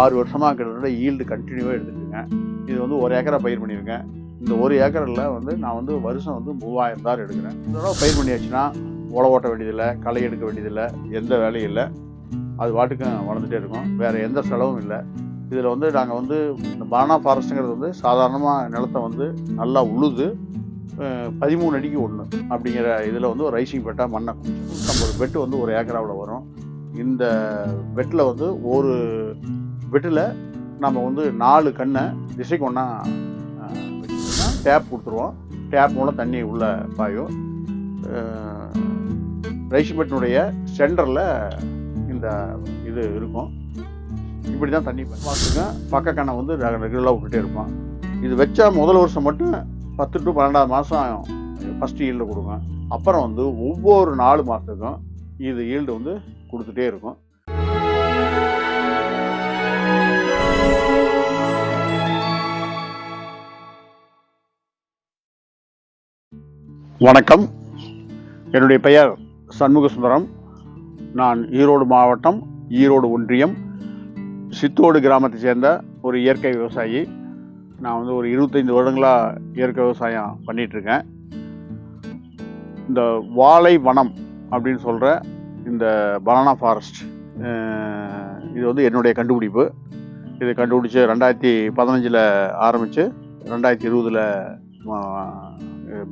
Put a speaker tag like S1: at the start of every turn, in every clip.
S1: ஆறு வருஷமாக கிட்டத்தட்ட ஈல்டு கண்டினியூவாக எடுத்துட்டுருங்க இது வந்து ஒரு ஏக்கரை பயிர் பண்ணியிருக்கேன். இந்த ஒரு ஏக்கரில் வந்து நான் வந்து வருஷம் வந்து மூவாயிரம் தார் எடுக்கிறேன். இந்த பயிர் பண்ணியாச்சுன்னா உழ ஓட்ட வேண்டியதில்லை களை எடுக்க வேண்டியதில்லை எந்த வேலையும் இல்லை. அது பாட்டுக்கும் வளர்ந்துட்டே இருக்கும். வேறு எந்த செலவும் இல்லை. இதில் வந்து நாங்கள் வந்து இந்த பானா ஃபாரஸ்ட்டுங்கிறது வந்து சாதாரணமாக நிலத்தை வந்து நல்லா உழுது பதிமூணு அடிக்கு ஒன்று அப்படிங்கிற இதில் வந்து ஒரு ரைசிங் பெட்டாக மண்ணை நம்ம ஒரு பெட்டு வந்து ஒரு ஏக்கராவில் வரும். இந்த பெட்டில் வந்து ஒரு வெட்டில் நம்ம வந்து நாலு கண்ணை திசைக்கு ஒன்றா டேப் கொடுத்துருவோம். டேப் மூலம் தண்ணி உள்ளே பாயும். ரைஸ் பெட்டினுடைய சென்டரில் இந்த இது இருக்கும். இப்படி தான் தண்ணி பார்த்துங்க பக்க கண்ணை வந்து ரெகுலராக விட்டுட்டே இருப்பான். இது வச்சா முதல் வருஷம் மட்டும் பத்து டு பன்னெண்டாவது மாதம் ஃபஸ்ட்டு ஈல்டு கொடுங்க. அப்புறம் வந்து ஒவ்வொரு நாலு மாதத்துக்கும் இது ஈல்டு வந்து கொடுத்துட்டே இருக்கும். வணக்கம். என்னுடைய பெயர் சண்முக சுந்தரம் நான் ஈரோடு மாவட்டம் ஈரோடு ஒன்றியம் சித்தோடு கிராமத்தை சேர்ந்த ஒரு இயற்கை விவசாயி. நான் வந்து ஒரு இருபத்தைந்து வருடங்களாக இயற்கை விவசாயம் பண்ணிகிட்ருக்கேன் இந்த வாழை வனம் அப்படின்னு சொல்கிற இந்த பனானா ஃபாரஸ்ட் இது வந்து என்னுடைய கண்டுபிடிப்பு. இதை கண்டுபிடிச்சி ரெண்டாயிரத்தி பதினஞ்சில் ஆரம்பித்து ரெண்டாயிரத்தி இருபதில்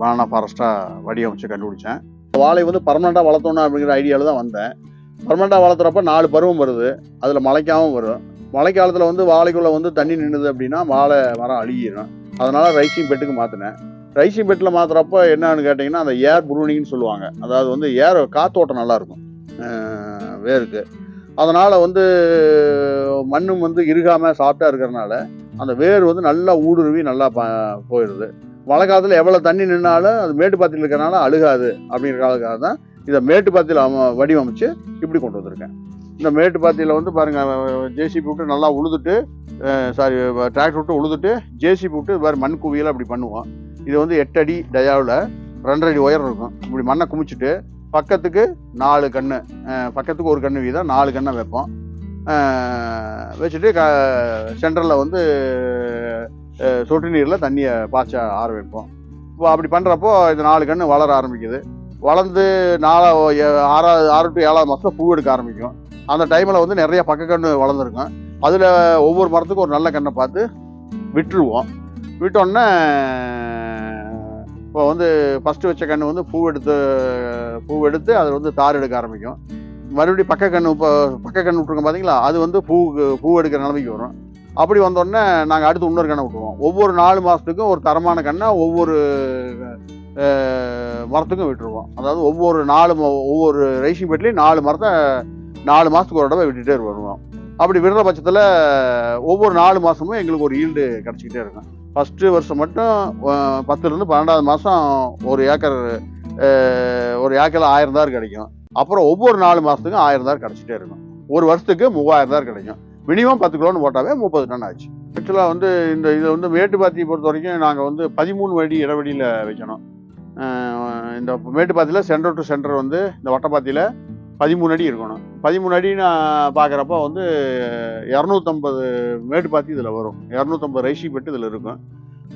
S1: பனானா ஃபாரஸ்ட்டாக வடிவமைச்சு கண்டுபிடிச்சேன். வாழை வந்து பர்மனெண்ட்டாக வளர்த்தோணும் அப்படிங்கிற ஐடியாவில் தான் வந்தேன். பர்மனெண்ட்டாக வளர்த்துறப்ப நாலு பருவம் வருது. அதில் மழைக்காகவும் வரும். மழைக்காலத்தில் வந்து வாழைக்குள்ளே வந்து தண்ணி நின்றுது அப்படின்னா வாழை மரம் அழுகிடும் அதனால் ரைசிங் பெட்டுக்கு மாற்றினேன் ரைசிங் பெட்டில் மாற்றுறப்ப என்னன்னு கேட்டிங்கன்னா அந்த ஏர் புரூனிங்னு சொல்லுவாங்க. அதாவது வந்து ஏர் காத்தோட்டம் நல்லாயிருக்கும். வேருக்கு. அதனால் வந்து மண்ணும் வந்து இறுகாமல் சாஃப்டாக இருக்கிறனால அந்த வேர் வந்து நல்லா ஊடுருவி நல்லா ப போயிடுது மழை காலத்தில் எவ்வளோ தண்ணி நின்னாலும் அது மேட்டுப்பாத்தியில் இருக்கிறனால அழுகாது அப்படிங்கிறதுக்காக தான் இதை மேட்டுப்பாத்தியில் வடிவமைச்சு இப்படி கொண்டு வந்திருக்கேன். இந்த மேட்டுப்பாத்தியில் வந்து பாருங்கள் ஜேசிபி விட்டு நல்லா உழுதுட்டு சாரி டிராக்டர் விட்டு உழுதுட்டு ஜேசிபி விட்டு இது மாதிரி மண் குவியல் அப்படி பண்ணுவோம். இது வந்து எட்டு அடி டயாவில் ரெண்டரை அடி உயரம் இருக்கும். இப்படி மண்ணை குமிச்சிட்டு பக்கத்துக்கு நாலு கன்று பக்கத்துக்கு ஒரு கன்று வீதம் நாலு கண்ணை வைப்போம். வச்சுட்டு க சென்டரில் வந்து சொட்டு நீரில் தண்ணியை பாய்ச்ச ஆரம்பிப்போம். வைப்போம் இப்போ அப்படி பண்ணுறப்போ இது நாலு கன்று வளர ஆரம்பிக்குது. வளர்ந்து நாலா ஆறாவது ஆறு டு ஏழாவது மாதத்தில் பூ எடுக்க ஆரம்பிக்கும். அந்த டைமில் வந்து நிறைய பக்க கன்று வளர்ந்துருக்கும். அதில் ஒவ்வொரு மரத்துக்கும் ஒரு நல்ல கண்ணை பார்த்து விட்டுருவோம். விட்டோன்னே இப்போ வந்து ஃபஸ்ட்டு வச்ச கன்று வந்து பூ எடுத்து பூ எடுத்து அதில் வந்து தார் எடுக்க ஆரம்பிக்கும். மறுபடியும் பக்க கன்று இப்போ பக்க கன்று விட்ருக்கோம் பார்த்தீங்களா அது வந்து பூ பூ எடுக்கிற நிலைமைக்கு வரும். அப்படி வந்தோடனே நாங்கள் அடுத்து இன்னொரு கண்ணை விட்டுருவோம். ஒவ்வொரு நாலு மாதத்துக்கும் ஒரு தரமான கண்ணை ஒவ்வொரு மரத்துக்கும் விட்டுருவோம். அதாவது ஒவ்வொரு நாலு ம- ஒவ்வொரு ரைசிங் பெட்லேயும் நாலு மரத்தை நாலு மாதத்துக்கு ஒரு தடவை விட்டுட்டே வருவோம். அப்படி விடுற பட்சத்தில் ஒவ்வொரு நாலு மாதமும் எங்களுக்கு ஒரு ஈல்டு கிடச்சிக்கிட்டே இருக்கும். ஃபஸ்ட்டு வருஷம் மட்டும் பத்துலேருந்து பன்னெண்டாவது மாதம் ஒரு ஏக்கர் ஒரு ஏக்கரில் ஆயிரம் தார் கிடைக்கும். அப்புறம் ஒவ்வொரு நாலு மாதத்துக்கும் ஆயிரம் தார் கிடச்சிட்டே இருக்கும். ஒரு வருஷத்துக்கு மூவாயிரம் தார் கிடைக்கும். மினிமம் பத்து கிலோன்னு போட்டாவே முப்பது டன் ஆச்சு. ஆக்சுவலாக வந்து இந்த இதை வந்து மேட்டுப்பாத்தியை பொறுத்த வரைக்கும் நாங்கள் வந்து பதிமூணு அடி இடைவெளியில் வைக்கணும். இந்த மேட்டுப்பாத்தியில் சென்டர் டு சென்டர் வந்து இந்த வட்டப்பாத்தியில் பதிமூணு அடி இருக்கணும். பதிமூணு அடி நான் பார்க்குறப்ப வந்து இரநூத்தம்பது மேட்டுப்பாத்தி இதில் வரும். இரநூத்தம்பது ரைசி பெட்டு இதில் இருக்கும்.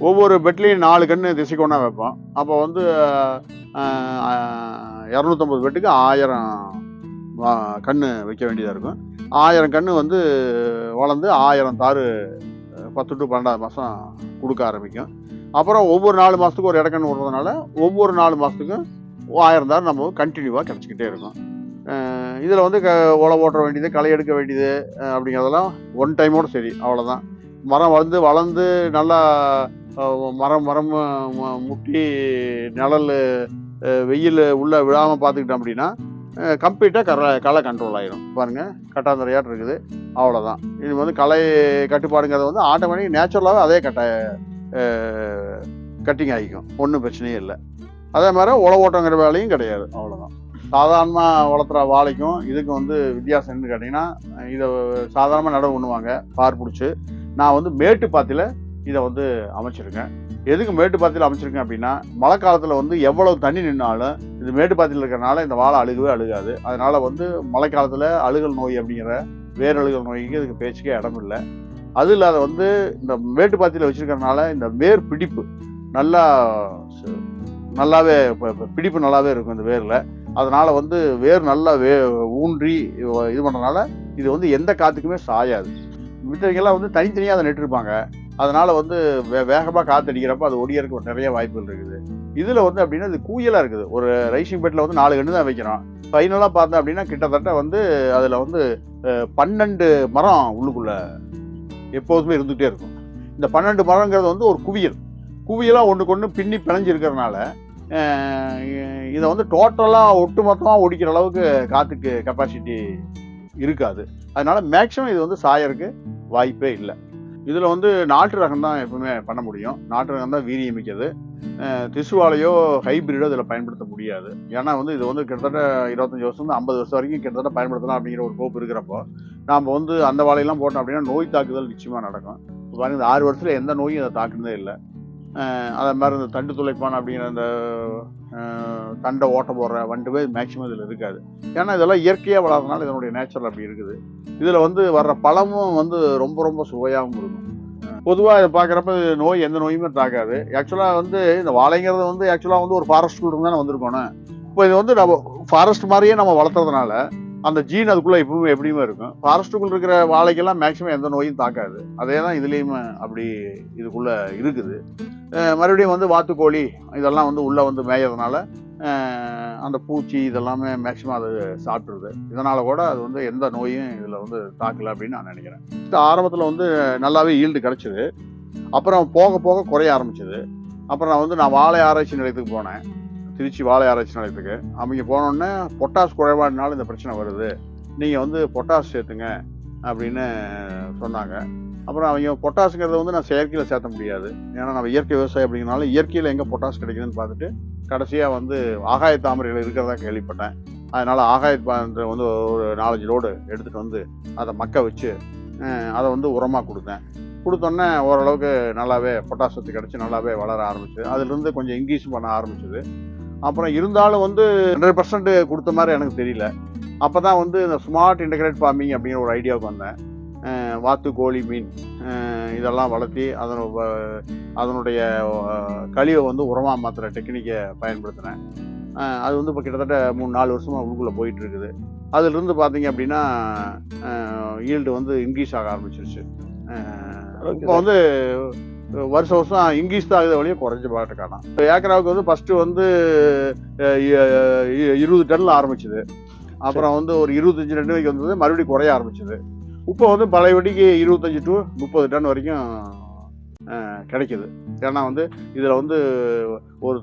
S1: ஒவ்வொரு பெட்லேயும் நாலு கன்று திசைக்கு வைப்போம். அப்போ வந்து இரநூத்தம்பது பெட்டுக்கு ஆயிரம் கண் கன்று வைக்க வேண்டியதாக இருக்கும். ஆயிரம் கன்று வந்து வளர்ந்து ஆயிரம் தாறு பத்து டு பன்னெண்டாவது மாதம் கொடுக்க ஆரம்பிக்கும். அப்புறம் ஒவ்வொரு நாலு மாதத்துக்கு ஒரு இடக்கண் விடுறதுனால ஒவ்வொரு நாலு மாதத்துக்கும் ஆயிரம் தாறு நம்ம கண்டினியூவாக கிடச்சிக்கிட்டே இருக்கும். இதில் வந்து க உழவு ஓட்ட வேண்டியது களை எடுக்க வேண்டியது அப்படிங்கிறதெல்லாம் ஒன் டைமோட சரி அவ்வளோதான் மரம் வந்து வளர்ந்து நல்லா மரம் மரம் முட்டி நிழல் வெயில் உள்ளே விழாமல் பார்த்துக்கிட்டோம் அப்படின்னா கம்ப்ளீட்டாக கரை களை கண்ட்ரோல் ஆகிடும் பாருங்கள் கட்டாந்தரையாட்டு இருக்குது. அவ்வளோதான் இது வந்து கலை கட்டுப்பாடுங்கிறது வந்து ஆட்டோமேட்டிக் நேச்சுரலாகவே அதே கட்ட கட்டிங் ஆகிக்கும். ஒன்றும் பிரச்சனையே இல்லை. அதே மாதிரி உழவோட்டங்கிற வேலையும் கிடையாது. அவ்வளோதான் சாதாரணமாக வளர்த்துற வாழைக்கும் இதுக்கும் வந்து வித்தியாசம் என்னன்னு கேட்டிங்கன்னா இதை சாதாரணமாக நடவு பண்ணுவாங்க பார் பிடிச்சி. நான் வந்து மேட்டுப்பாத்தியில் இதை வந்து அமைச்சிருக்கேன் எதுக்கு மேட்டுப்பாத்தியில் அமைச்சிருக்கேன் அப்படின்னா மழை காலத்தில் வந்து எவ்வளவு தண்ணி நின்னாலும் இது மேட்டுப்பாத்தியில் இருக்கிறனால இந்த வாழை அழுகவே அழுகாது. அதனால் வந்து மழை காலத்தில் அழுகல் நோய் அப்படிங்கிற வேரழுகல் நோய்க்கு இதுக்கு பேச்சுக்கே இடம் இல்லை. அது இல்லாத வந்து இந்த மேட்டுப்பாத்தியில் வச்சுருக்கறனால இந்த வேர் பிடிப்பு நல்லா நல்லாவே பிடிப்பு நல்லாவே இருக்கும் இந்த வேரில். அதனால் வந்து வேர் நல்லா வே ஊன்றி இது பண்ணுறதுனால இது வந்து எந்த காற்றுக்குமே சாயாது. மித்தவங்கெல்லாம் வந்து தனித்தனியாக அதை நட்டுருப்பாங்க. அதனால் வந்து வே வேகமாக காற்று அது ஒடியறக்கு நிறைய வாய்ப்புகள் இருக்குது. இதில் வந்து அப்படின்னா இது கூயலாக இருக்குது. ஒரு ரைசிங் பெட்டில் வந்து நாலு கன்று தான் வைக்கிறோம். ஃபைனலாக பார்த்தோம் அப்படின்னா கிட்டத்தட்ட வந்து அதில் வந்து பன்னெண்டு மரம் உள்ளுக்குள்ளே எப்போதுமே இருந்துகிட்டே இருக்கும். இந்த பன்னெண்டு மரங்கிறது வந்து ஒரு குவியல். குவியலாக ஒன்றுக்கு ஒன்று பின்னி பிணைஞ்சிருக்கிறதுனால இருக்கிறனால இதை வந்து டோட்டலாக ஒட்டு மொத்தமாக ஒடிக்கிற அளவுக்கு காற்றுக்கு கெப்பாசிட்டி இருக்காது. அதனால் மேக்ஸிமம் இது வந்து சாயறதுக்கு வாய்ப்பே இல்லை. இதில் வந்து நாட்டு ரகம் தான் எப்பவுமே பண்ண முடியும். நாட்டு ரகம் தான் வீரியமிக்கிறது மிக்கது. திசுவாலையோ ஹைபிரிடோ இதில் பயன்படுத்த முடியாது. ஏன்னா வந்து இது வந்து கிட்டத்தட்ட இருபத்தஞ்சி வருஷம் ஐம்பது வருஷம் வரைக்கும் கிட்டத்தட்ட பயன்படுத்தலாம் அப்படிங்கிற ஒரு கோப்பு இருக்கிறப்போ நாம் வந்து அந்த வாழையெல்லாம் போட்டோம் அப்படின்னா நோய் தாக்குதல் நிச்சயமாக நடக்கும். இப்போ பாருங்கள் இந்த ஆறு வருஷத்தில் எந்த நோயும் அதை தாக்குனதே இல்லை. அதே மாதிரி இந்த தண்டு துளைப்பான் அப்படிங்கிற அந்த தண்டை ஓட்ட போடுற வண்டுவே மேக்சிமம் இதில் இருக்காது. ஏன்னா இதெல்லாம் இயற்கையாக வளர்றதுனால இதனுடைய நேச்சுரல் அப்படி இருக்குது. இதில் வந்து வர்ற பழமும் வந்து ரொம்ப ரொம்ப சுவையாகவும் இருக்கும். பொதுவாக இதை பார்க்குறப்ப நோய் எந்த நோயுமே தாக்காது. ஆக்சுவலாக வந்து இந்த வாழைங்கிறது வந்து ஆக்சுவலாக வந்து ஒரு ஃபாரஸ்ட் இருந்து தானே வந்திருக்கணும் இப்போ இது வந்து நம்ம ஃபாரஸ்ட் மாதிரியே நம்ம வளர்த்துறதுனால அந்த ஜீன் அதுக்குள்ளே எப்பவுமே எப்படியுமே இருக்கும். ஃபாரஸ்ட்டுக்குள்ள இருக்கிற வாழைக்கெல்லாம் மேக்ஸிமம் எந்த நோயும் தாக்காது. அதே தான் இதுலேயுமே அப்படி இதுக்குள்ளே இருக்குது. மறுபடியும் வந்து வாத்துக்கோழி இதெல்லாம் வந்து உள்ளே வந்து மேயறதுனால அந்த பூச்சி இதெல்லாமே மேக்ஸிமம் அது சாப்பிட்ருது இதனால் கூட அது வந்து எந்த நோயும் இதில் வந்து தாக்கல அப்படின்னு நான் நினைக்கிறேன். இந்த ஆரம்பத்தில் வந்து நல்லாவே ஈல்டு கிடச்சிது. அப்புறம் போக போக குறைய ஆரம்பிச்சது. அப்புறம் நான் வந்து நான் வாழை ஆராய்ச்சி நிலையத்துக்கு போனேன். திருச்சி வாழை ஆராய்ச்சி நிலையத்துக்கு. அவங்க போனோடனே பொட்டாஸ் குறைபாடுனால இந்த பிரச்சனை வருது. நீங்கள் வந்து பொட்டாஸ் சேர்த்துங்க அப்படின்னு சொன்னாங்க. அப்புறம் அவங்க பொட்டாஸுங்கிறத வந்து நான் செயற்கையில் சேர்த்த முடியாது. ஏன்னா நம்ம இயற்கை விவசாயம் அப்படிங்கிறனால இயற்கையில் எங்கே பொட்டாஸ் கிடைக்குதுன்னு பார்த்துட்டு கடைசியாக வந்து ஆகாய தாமரையில் இருக்கிறதா கேள்விப்பட்டேன். அதனால் ஆகாய தாமரை வந்து ஒரு நாலஞ்சு லோடு எடுத்துகிட்டு வந்து அதை மக்க வச்சு அதை வந்து உரமாக கொடுத்தேன். கொடுத்தோன்னே ஓரளவுக்கு நல்லாவே பொட்டாசத்து கிடச்சி நல்லாவே வளர ஆரம்பிச்சு அதுலேருந்து கொஞ்சம் இங்கிலீஷும் பண்ண ஆரம்பிச்சது. அப்புறம் இருந்தாலும் வந்து ஹண்ட்ரட் பர்சன்ட் கொடுத்த மாதிரி எனக்கு தெரியல. அப்போ தான் வந்து இந்த ஸ்மார்ட் இன்டகிரேட் ஃபார்மிங் அப்படிங்கிற ஒரு ஐடியாவுக்கு வந்தேன். வாத்து கோழி மீன் இதெல்லாம் வளர்த்தி அதனு அதனுடைய கழிவை வந்து உரமாக மாற்றுற டெக்னிக்கை பயன்படுத்தினேன். அது வந்து இப்போ கிட்டத்தட்ட மூணு நாலு வருஷமாக உள்ளுக்குள்ளே போயிட்டு இருக்குது. அதிலிருந்து பார்த்தீங்க அப்படின்னா ஈல்டு வந்து இன்க்ரீஸ் ஆக ஆரம்பிச்சிருச்சு. இப்போ வந்து வருஷம் வருஷம் இங்கிலீஷ் தான் ஆகுத வழியே குறைஞ்ச பாட்டு காணும் இப்போ ஏக்கராவுக்கு வந்து ஃபஸ்ட்டு வந்து இருபது டன்ல ஆரம்பிச்சது. அப்புறம் வந்து ஒரு இருபத்தஞ்சி ரெண்டு வரைக்கும் வந்தது மறுபடியும் குறைய ஆரம்பிச்சது. இப்போ வந்து பழையபடிக்கு இருபத்தஞ்சி டு முப்பது டன் வரைக்கும் கிடைக்கிது கிடைக்குது. ஏன்னா வந்து இதில் வந்து ஒரு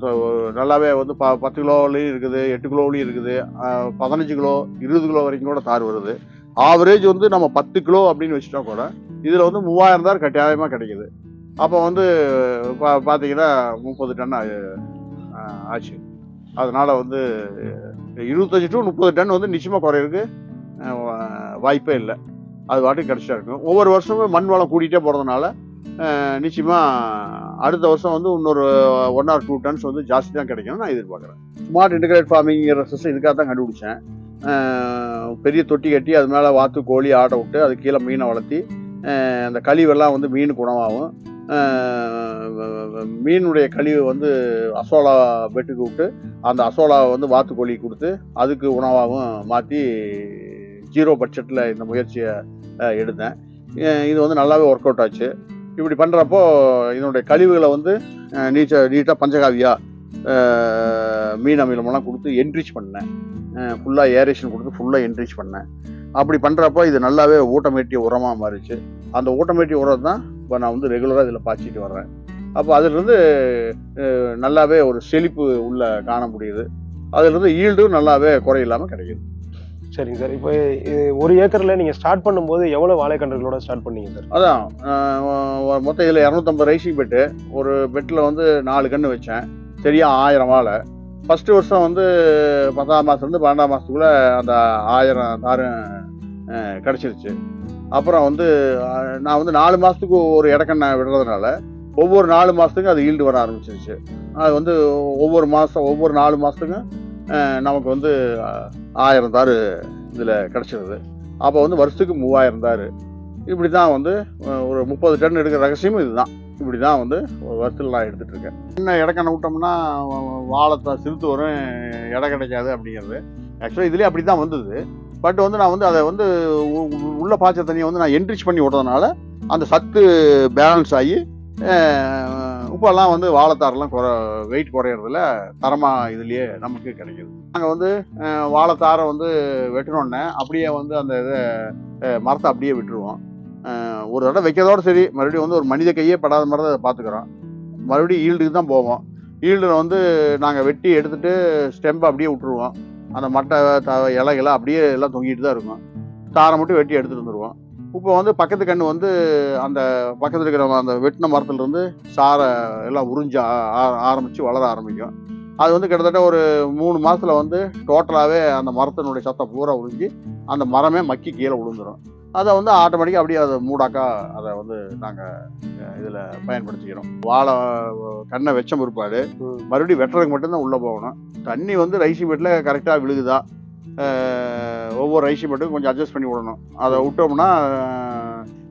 S1: நல்லாவே வந்து ப பத்து கிலோவிலையும் இருக்குது எட்டு கிலோவிலையும் இருக்குது பதினஞ்சு கிலோ இருபது கிலோ வரைக்கும் கூட தார் வருது. ஆவரேஜ் வந்து நம்ம பத்து கிலோ அப்படின்னு வச்சுட்டா கூட இதில் வந்து மூவாயிரம் தார் கட்டாயமாக கிடைக்குது. அப்போ வந்து பா பார்த்தீங்கன்னா முப்பது டன் ஆச்சு. அதனால் வந்து இருபத்தஞ்சி டு முப்பது டன் வந்து நிச்சயமாக குறையிறதுக்கு வாய்ப்பே இல்லை. அது பாட்டுக்கு கிடச்சா இருக்கும். ஒவ்வொரு வருஷமும் மண் வளம் கூட்டிகிட்டே போகிறதுனால நிச்சயமாக அடுத்த வருஷம் வந்து இன்னொரு ஒன் ஆர் டூ டன்ஸ் வந்து ஜாஸ்தி தான் கிடைக்கும்னு நான் எதிர்பார்க்குறேன். ஸ்மார்ட் இன்டிகிரேட் ஃபார்மிங்கிற சிஸ்டம் இதுக்காக தான் கண்டுபிடிச்சேன். பெரிய தொட்டி கட்டி அது மேலே வாத்து கோழி ஆட்டை விட்டு அது கீழே மீனை வளர்த்தி அந்த கழிவெல்லாம் வந்து மீன் குணமாகும் மீனுடைய கழிவு வந்து அசோலா வெட்டுக்கு விட்டு அந்த அசோலாவை வந்து வாத்துக்கோழி கொடுத்து அதுக்கு உணவாகவும் மாற்றி ஜீரோ பட்ஜெட்டில் இந்த முயற்சியை எடுத்தேன். இது வந்து நல்லாவே ஒர்க் அவுட் ஆச்சு. இப்படி பண்ணுறப்போ இதனுடைய கழிவுகளை வந்து நீச்ச நீட்டாக பஞ்சகாவியாக மீன் அமிலமெல்லாம் கொடுத்து என்ரிச் பண்ணேன். ஃபுல்லாக ஏரேஷன் கொடுத்து ஃபுல்லாக என்ரிச் பண்ணேன். அப்படி பண்ணுறப்போ இது நல்லாவே ஊட்டமேட்டிய உரமாக மாறிச்சு. அந்த ஊட்டமேட்டிய உரம் தான் இப்போ நான் வந்து ரெகுலராக இதில் பாய்ச்சிட்டு வர்றேன். அப்போ அதிலிருந்து நல்லாவே ஒரு செழிப்பு உள்ள காண முடியுது. அதிலிருந்து ஈல்டும் நல்லாவே குறையில்லாமல் கிடைக்குது.
S2: சரிங்க சார். இப்போ இது ஒரு ஏக்கர்ல நீங்க ஸ்டார்ட் பண்ணும்போது எவ்வளவு வாழைக்கன்றுகளோட ஸ்டார்ட் பண்ணீங்க சார்?
S1: அதான் மொத்தம் இதில் இரநூத்தம்பது ரைசிங் பெட்டு ஒரு பெட்டில் வந்து நாலு கன்று வச்சேன். சரியா ஆயிரம் வாழை. ஃபஸ்ட்டு வருஷம் வந்து பத்தாம் மாதத்துலேருந்து பன்னெண்டாம் மாதத்துக்குள்ளே அந்த ஆயிரம் தாரும் கிடச்சிருச்சு. அப்புறம் வந்து நான் வந்து நாலு மாதத்துக்கு ஒரு இடக்கண்ணை விடுறதுனால ஒவ்வொரு நாலு மாதத்துக்கும் அது ஈல்டு வர ஆரம்பிச்சிருச்சு. அது வந்து ஒவ்வொரு மாதம் ஒவ்வொரு நாலு மாதத்துக்கும் நமக்கு வந்து ஆயிரம் தாறு இதில் கிடச்சிருது. அப்போ வந்து வருஷத்துக்கு மூவாயிரம் தாறு இப்படி தான் வந்து ஒரு முப்பது டன் எடுக்கிற ரகசியமும் இதுதான். இப்படி தான் வந்து ஒரு வருஷத்தில் நான் எடுத்துகிட்ருக்கேன் என்ன இடக்கண்ண விட்டோம்னா வாழைத்தை சிறுத்து வரும் இடம் கிடைக்காது அப்படிங்கிறது. ஆக்சுவலாக இதுலேயே அப்படி தான் வந்தது. பட் வந்து நான் வந்து அதை வந்து உ- உள்ள பாய்ச்ச தண்ணியை வந்து நான் என்ரிச் பண்ணி விடுறதுனால அந்த சத்து பேலன்ஸ் ஆகி இப்போல்லாம் வந்து வாழைத்தாரெல்லாம் குறை வெயிட் குறையிறதுல தரமாக இதுலேயே நமக்கு கிடைக்குது. நாங்கள் வந்து வாழைத்தாரை வந்து வெட்டினோடனே அப்படியே வந்து அந்த இதை மரத்தை அப்படியே விட்டுருவோம். ஒரு தடவை வைக்கிறதோட சரி மறுபடியும் வந்து ஒரு மனித கையே படாத மாதிரி தான் அதை பார்த்துக்குறோம். மறுபடியும் ஈல்டுக்கு தான் போவோம். ஈல்டில் வந்து நாங்கள் வெட்டி எடுத்துட்டு ஸ்டெம்பை அப்படியே விட்டுருவோம். அந்த மட்டை த இலைகளை அப்படியே எல்லாம் தொங்கிட்டு தான் இருக்கும். தாரை மட்டும் வெட்டி எடுத்துட்டு வந்துடுவோம் இப்போ வந்து பக்கத்து கன்று வந்து அந்த பக்கத்தில் இருக்கிற அந்த வெட்டின மரத்துலேருந்து சாரை எல்லாம் உறிஞ்சு ஆரம்பித்து வளர ஆரம்பிக்கும். அது வந்து கிட்டத்தட்ட ஒரு மூணு மாதத்தில் வந்து டோட்டலாகவே அந்த மரத்தினுடைய சத்தம் பூரா உறிஞ்சி அந்த மரமே மக்கி கீழே விழுந்துரும். அதை வந்து ஆட்டோமேட்டிக்காக அப்படியே அதை மூடாக்கா அதை வந்து நாங்கள் இதில் பயன்படுத்திக்கிறோம். வாழை கண்ணை வச்ச பிற்பாடு. மறுபடியும் வெட்டுறதுக்கு மட்டும்தான் உள்ளே போகணும். தண்ணி வந்து ரைசி பெட்டில் கரெக்டாக விழுகுதா? ஒவ்வொரு ரைசி பெட்டுக்கும் கொஞ்சம் அட்ஜஸ்ட் பண்ணி விடணும். அதை விட்டோம்னா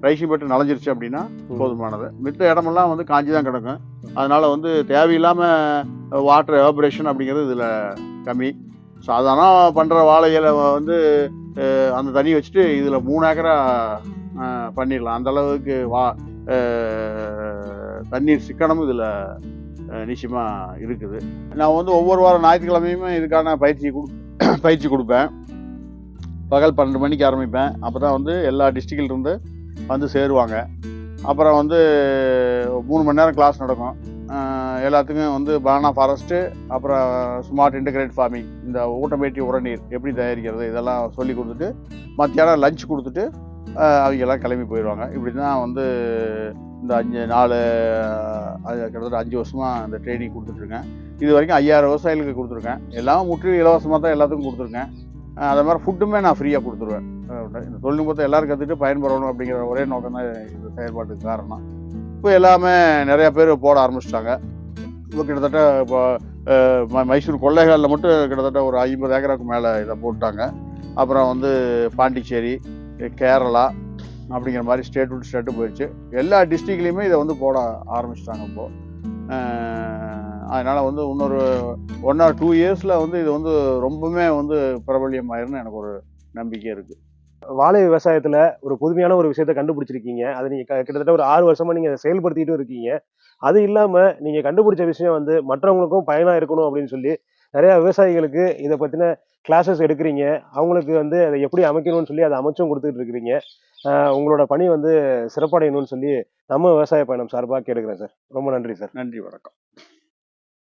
S1: ரைசி பெட்டு நனைஞ்சிருச்சு அப்படின்னா போதுமானது. மித்த இடமெல்லாம் வந்து காஞ்சி தான் கிடக்கும். அதனால வந்து தேவையில்லாமல் வாட்டர் எவாபரேஷன் அப்படிங்கிறது இதில் கம்மி. சாதாரண பண்ணுற வாழை இலை வந்து அந்த தண்ணி வச்சுட்டு இதில் மூணு ஏக்கரா பண்ணிடலாம். அந்த அளவுக்கு வா தண்ணீர் சிக்கனமும் இதில் நிச்சயமாக இருக்குது. நான் வந்து ஒவ்வொரு வாரம் ஞாயிற்றுக்கிழமையுமே இதுக்கான பயிற்சி கொடு பயிற்சி கொடுப்பேன். பகல் பன்னெண்டு மணிக்கு ஆரம்பிப்பேன். அப்போ தான் வந்து எல்லா டிஸ்ட்ரிக்ட்லேருந்து இருந்து வந்து சேருவாங்க. அப்புறம் வந்து மூணு மணி நேரம் கிளாஸ் நடக்கும். எல்லாத்துக்கும் வந்து பனானா ஃபாரஸ்ட்டு அப்புறம் ஸ்மார்ட் இன்டகிரேட் ஃபார்மிங் இந்த ஊட்டமேட்டி உரநீர் எப்படி தயாரிக்கிறது இதெல்லாம் சொல்லி கொடுத்துட்டு மத்தியானம் லஞ்ச் கொடுத்துட்டு அவங்கெல்லாம் அவங்க எல்லாம் கிளம்பி போயிடுவாங்க. இப்படி தான் வந்து இந்த அஞ்சு நாலு அது கிட்டத்தட்ட அஞ்சு வருஷமாக இந்த ட்ரைனிங் கொடுத்துட்ருக்கேன் இது வரைக்கும் ஐயாயிரம் விவசாயிகளுக்கு கொடுத்துருக்கேன். எல்லாம் முற்றிலும் இலவசமாக தான் எல்லாத்துக்கும் கொடுத்துருக்கேன். அதே மாதிரி ஃபுட்டுமே நான் ஃப்ரீயாக கொடுத்துருவேன். இந்த தொழில்நுட்பத்தை எல்லோரும் கற்றுட்டு பயன்பெறணும் அப்படிங்கிற ஒரே நோக்கம் தான் இந்த செயல்பாட்டுக்கு காரணம். இப்போ எல்லாமே நிறையா பேர் போட ஆரம்பிச்சிட்டாங்க. இப்போ கிட்டத்தட்ட இப்போ ம- மைசூர் கொள்ளைகளில் மட்டும் கிட்டத்தட்ட ஒரு ஐம்பது ஏக்கராவுக்கு மேலே இதை போட்டாங்க. அப்புறம் வந்து பாண்டிச்சேரி கேரளா அப்படிங்கிற மாதிரி ஸ்டேட் டு ஸ்டேட்டு போயிடுச்சு. எல்லா டிஸ்ட்ரிக்ட்லேயுமே இதை வந்து போட ஆரம்பிச்சிட்டாங்க இப்போது அதனால் வந்து இன்னொரு ஒன் ஆர் டூ இயர்ஸில் வந்து இது வந்து ரொம்பவுமே வந்து பிரபலியமாயிருன்னு எனக்கு ஒரு நம்பிக்கை இருக்குது
S2: வாழை விவசாயத்துல ஒரு புதுமையான ஒரு விஷயத்த கண்டுபிடிச்சிருக்கீங்க. அதை நீங்க க- கிட்டத்தட்ட ஒரு ஆறு வருஷமா நீங்க அதை செயல்படுத்திட்டு இருக்கீங்க. அது இல்லாம நீங்க கண்டுபிடிச்ச விஷயம் வந்து மற்றவங்களுக்கும் பயனா இருக்கணும் அப்படின்னு சொல்லி நிறைய விவசாயிகளுக்கு இதை பத்தின கிளாஸஸ் எடுக்கிறீங்க. அவங்களுக்கு வந்து அதை எப்படி அமைக்கணும்னு சொல்லி அதை அமைச்சும் கொடுத்துட்டு இருக்கிறீங்க. உங்களோட பணி வந்து சிறப்படையணும்னு சொல்லி நம்ம விவசாய பயணம் சார்பாக கேட்டுக்கிறேன் சார். ரொம்ப நன்றி சார்.
S1: நன்றி வணக்கம்.